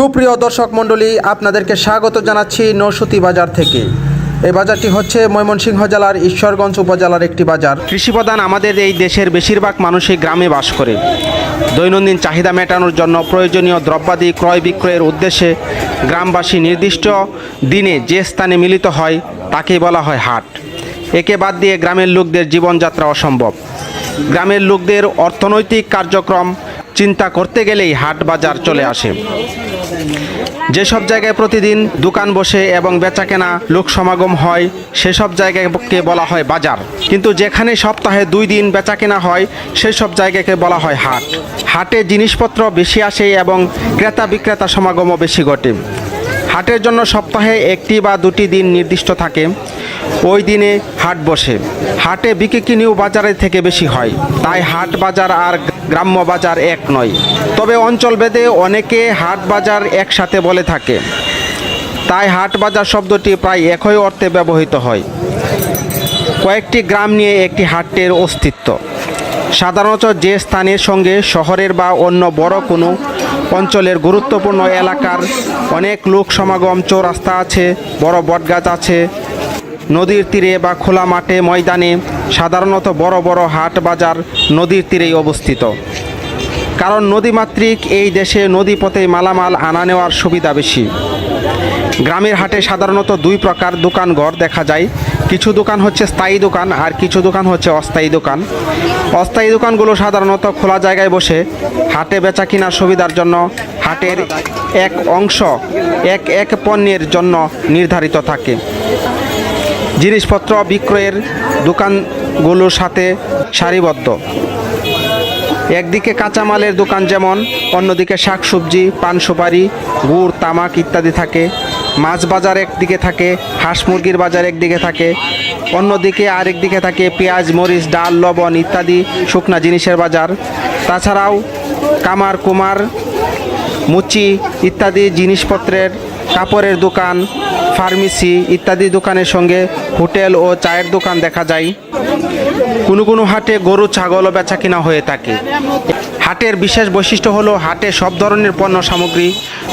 সুপ্রিয় দর্শক মণ্ডলী, আপনাদেরকে স্বাগত জানাচ্ছি নৌসতী বাজার থেকে। এই বাজারটি হচ্ছে ময়মনসিংহ জেলার ঈশ্বরগঞ্জ উপজেলার একটি বাজার। কৃষিপ্রধান আমাদের এই দেশের বেশিরভাগ মানুষই গ্রামে বাস করে। দৈনন্দিন চাহিদা মেটানোর জন্য প্রয়োজনীয় দ্রব্যাদি ক্রয় বিক্রয়ের উদ্দেশ্যে গ্রামবাসী নির্দিষ্ট দিনে যে স্থানে মিলিত হয়, তাকেই বলা হয় হাট। একে বাদ দিয়ে গ্রামের লোকদের জীবনযাত্রা অসম্ভব। গ্রামের লোকদের অর্থনৈতিক কার্যক্রম চিন্তা করতে গেলেই হাট বাজার চলে আসে। যেসব জায়গায় প্রতিদিন দোকান বসে এবং বেচাকেনা লোক সমাগম হয় সেসব জায়গাকে বলা হয় বাজার। কিন্তু যেখানে সপ্তাহে দুই দিন বেচাকেনা হয় সেসব জায়গাকে বলা হয় হাট। হাটে জিনিসপত্র বেশি আসে এবং ক্রেতা বিক্রেতা সমাগমও বেশি ঘটে। হাটের জন্য সপ্তাহে একটি বা দুটি দিন নির্দিষ্ট থাকে। ওই দিনে হাট বসে। হাটে বিক্রি কিনেও বাজারের থেকে বেশি হয়। তাই হাট বাজার আর গ্রাম্য বাজার এক নয়। তবে অঞ্চলভেদে অনেকে হাট বাজার একসাথে বলে থাকে। তাই হাট বাজার শব্দটি প্রায় একই অর্থে ব্যবহৃত হয়। কয়েকটি গ্রাম নিয়ে একটি হাটের অস্তিত্ব। সাধারণত যে স্থানের সঙ্গে শহরের বা অন্য বড় কোনো অঞ্চলের গুরুত্বপূর্ণ এলাকার অনেক লোক সমাগম চৌরাস্তা আছে, বড় বটগাছ আছে নদীর তীরে বা খোলা মাঠে ময়দানে সাধারণত বড় বড় হাট বাজার নদীর তীরেই অবস্থিত। কারণ নদীমাতৃক এই দেশে নদীপথে মালামাল আনা নেওয়ার সুবিধা বেশি। গ্রামের হাটে সাধারণত দুই প্রকার দোকান ঘর দেখা যায়। কিছু দোকান হচ্ছে স্থায়ী দোকান আর কিছু দোকান হচ্ছে অস্থায়ী দোকান। অস্থায়ী দোকানগুলো সাধারণত খোলা জায়গায় বসে হাটে বেচা কেনার সুবিধার জন্য হাটের এক অংশ এক এক পণ্যের জন্য নির্ধারিত থাকে। জিনিসপত্র বিক্রয়ের দোকানগুলোর সাথে সারিবদ্ধ। একদিকে কাঁচামালের দোকান যেমন, অন্যদিকে শাকসবজি পান সুপারি গুড়, তামাক ইত্যাদি থাকে। মাছ বাজার একদিকে থাকে, হাঁস মুরগির বাজার একদিকে থাকে। অন্যদিকে আরেক দিকে থাকে পেঁয়াজ, মরিচ, ডাল, লবণ ইত্যাদি শুকনা জিনিসের বাজার। তাছাড়াও কামার কুমার, মুচি ইত্যাদি জিনিসপত্রের কাপড়ের দোকান ফার্মেসি ইত্যাদি দোকানের সঙ্গে হোটেল ও চায়ের দোকান দেখা যায়। কোনো কোনো হাটে গরু, ছাগলও বেচা কিনা হয়ে থাকে। হাটের বিশেষ বৈশিষ্ট্য হলো হাটে সব ধরনের পণ্য সামগ্রী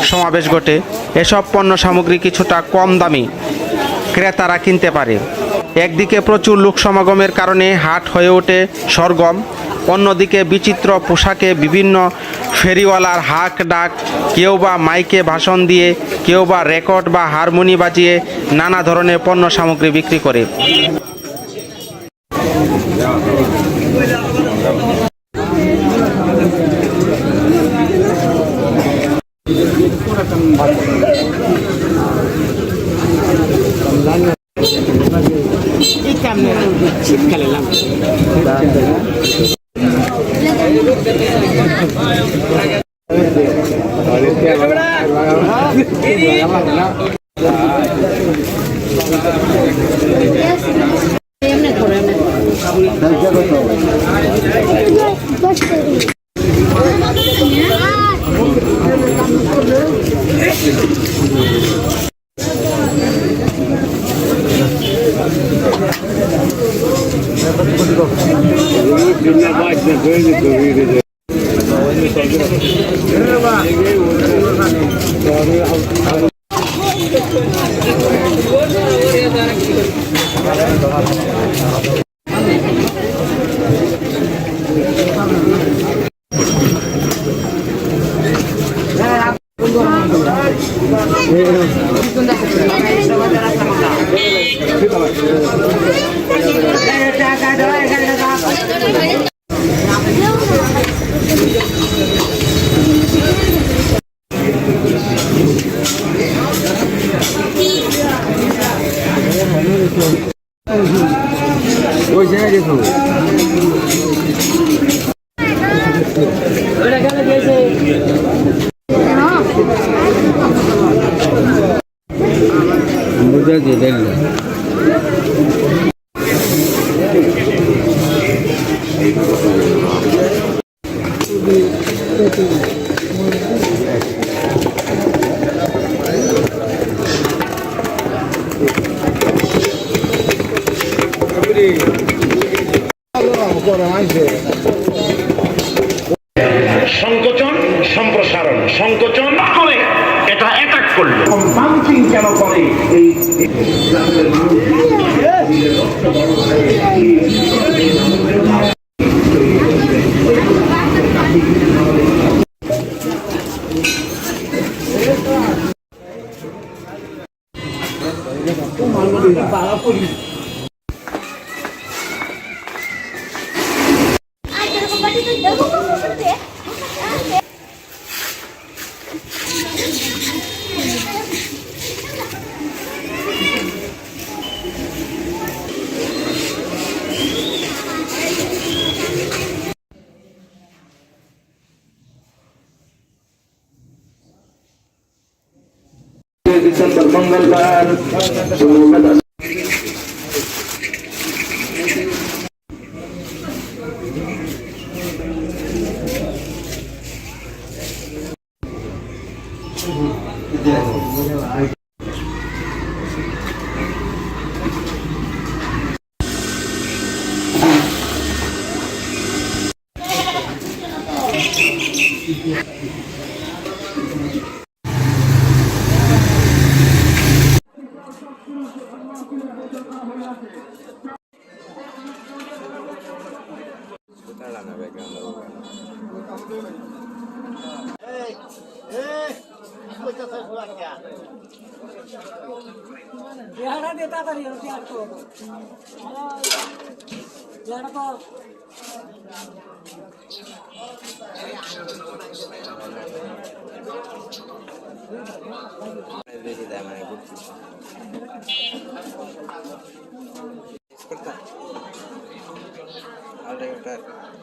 সমাবেশ ঘটে। এসব পণ্য সামগ্রী কিছুটা কম দামি ক্রেতারা কিনতে পারে। একদিকে প্রচুর লোক সমাগমের কারণে হাট হয়ে ওঠে সরগম। অন্যদিকে বিচিত্র পোশাকে বিভিন্ন ফেরিওয়ালার হাক ডাক, কেউ বা মাইকে ভাষণ দিয়ে, কেউ বা রেকর্ড বা হারমোনি বাজিয়ে নানা ধরনের পণ্য সামগ্রী বিক্রি করে। You're not like the টাকা ওই জায়গায় দেখো বুঝা দিয়ে দেখল সংকোচন সম্প্রসারণ। সংকোচন করে এটা অ্যাটাক করল। পাম্পিং কেন করে? এই Desember menggelar semoga বিহারা দিয়ে তাড়াতাড়ি রুটি আসতে দেয় মানে ঘুরছি கொடுத்தேன் ஆல்ரெடி